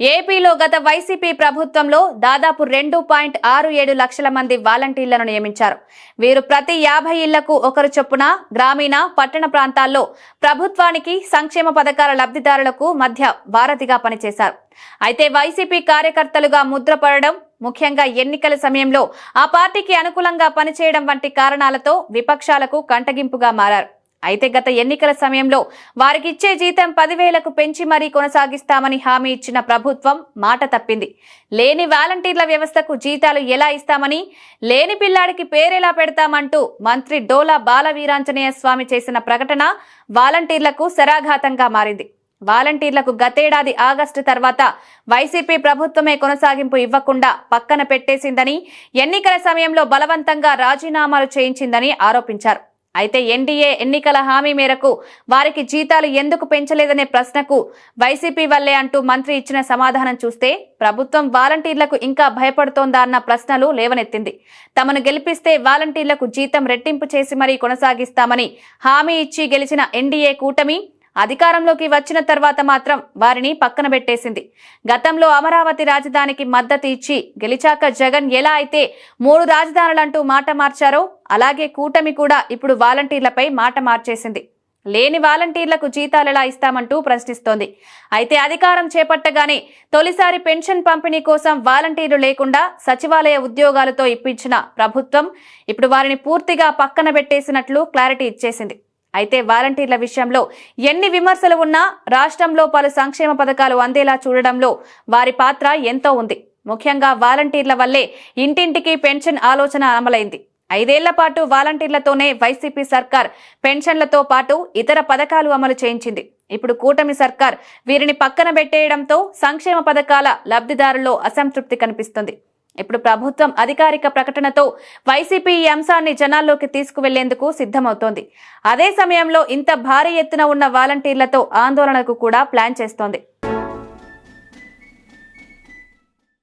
ఏపీలో గత వైసీపీ ప్రభుత్వంలో దాదాపు రెండు పాయింట్ ఆరు ఏడు లక్షల మంది వాలంటీర్లను నియమించారు. వీరు ప్రతి యాభై ఇళ్ళకు ఒకరు చొప్పున గ్రామీణ పట్టణ ప్రాంతాల్లో ప్రభుత్వానికి సంక్షేమ పథకాల లబ్ధిదారులకు మధ్య వారధిగా పనిచేశారు. అయితే వైసీపీ కార్యకర్తలుగా ముద్రపడడం ముఖ్యంగా ఎన్నికల సమయంలో ఆ పార్టీకి అనుకూలంగా పనిచేయడం వంటి కారణాలతో విపక్షాలకు కంటగింపుగా మారారు. అయితే గత ఎన్నికల సమయంలో వారికి ఇచ్చే జీతం పదివేలకు పెంచి మరీ కొనసాగిస్తామని హామీ ఇచ్చిన ప్రభుత్వం మాట తప్పింది. లేని వాలంటీర్ల వ్యవస్థకు జీతాలు ఎలా ఇస్తామని లేని పిల్లాడికి పేరెలా పెడతామంటూ మంత్రి డోలా బాలవీరాంజనేయ స్వామి చేసిన ప్రకటన వాలంటీర్లకు శరాఘాతంగా మారింది. వాలంటీర్లకు గతేడాది ఆగస్టు తర్వాత వైసీపీ ప్రభుత్వమే కొనసాగింపు ఇవ్వకుండా పక్కన పెట్టేసిందని ఎన్నికల సమయంలో బలవంతంగా రాజీనామాలు చేయించిందని ఆరోపించారు. అయితే ఎన్డీఏ ఎన్నికల హామీ మేరకు వారికి జీతాలు ఎందుకు పెంచలేదనే ప్రశ్నకు వైసీపీ వల్లే అంటూ మంత్రి ఇచ్చిన సమాధానం చూస్తే ప్రభుత్వం వాలంటీర్లకు ఇంకా భయపడుతోందా అన్న ప్రశ్నలు లేవనెత్తింది. తమను గెలిపిస్తే వాలంటీర్లకు జీతం రెట్టింపు చేసి మరీ కొనసాగిస్తామని హామీ ఇచ్చి గెలిచిన ఎన్డీఏ కూటమి అధికారంలోకి వచ్చిన తర్వాత మాత్రం వారిని పక్కన పెట్టేసింది. గతంలో అమరావతి రాజధానికి మద్దతు ఇచ్చి గెలిచాక జగన్ ఎలా అయితే మూడు రాజధానులంటూ మాట మార్చారో అలాగే కూటమి కూడా ఇప్పుడు వాలంటీర్లపై మాట మార్చేసింది. లేని వాలంటీర్లకు జీతాలు ఎలా ఇస్తామంటూ ప్రశ్నిస్తోంది. అయితే అధికారం చేపట్టగానే తొలిసారి పెన్షన్ పంపిణీ కోసం వాలంటీర్లు లేకుండా సచివాలయ ఉద్యోగాలతో ఇప్పించిన ప్రభుత్వం ఇప్పుడు వారిని పూర్తిగా పక్కన పెట్టేసినట్లు క్లారిటీ ఇచ్చేసింది. అయితే వాలంటీర్ల విషయంలో ఎన్ని విమర్శలు ఉన్నా రాష్ట్రంలో పలు సంక్షేమ పథకాలు అందేలా చూడడంలో వారి పాత్ర ఎంతో ఉంది. ముఖ్యంగా వాలంటీర్ల వల్లే ఇంటింటికి పెన్షన్ ఆలోచన అమలైంది. ఐదేళ్ళ పాటు వాలంటీర్లతోనే వైసీపీ సర్కార్ పెన్షన్లతో పాటు ఇతర పథకాలు అమలు చేయించింది. ఇప్పుడు కూటమి సర్కార్ వీరిని పక్కన పెట్టేయడంతో సంక్షేమ పథకాల లబ్ధిదారుల్లో అసంతృప్తి కనిపిస్తుంది. ఇప్పుడు ప్రభుత్వం అధికారిక ప్రకటనతో వైసీపీ ఈ అంశాన్ని జనాల్లోకి తీసుకువెళ్ళేందుకు సిద్ధమవుతోంది. అదే సమయంలో ఇంత భారీ ఎత్తున ఉన్న వాలంటీర్లతో ఆందోళనకు కూడా ప్లాన్ చేస్తోంది.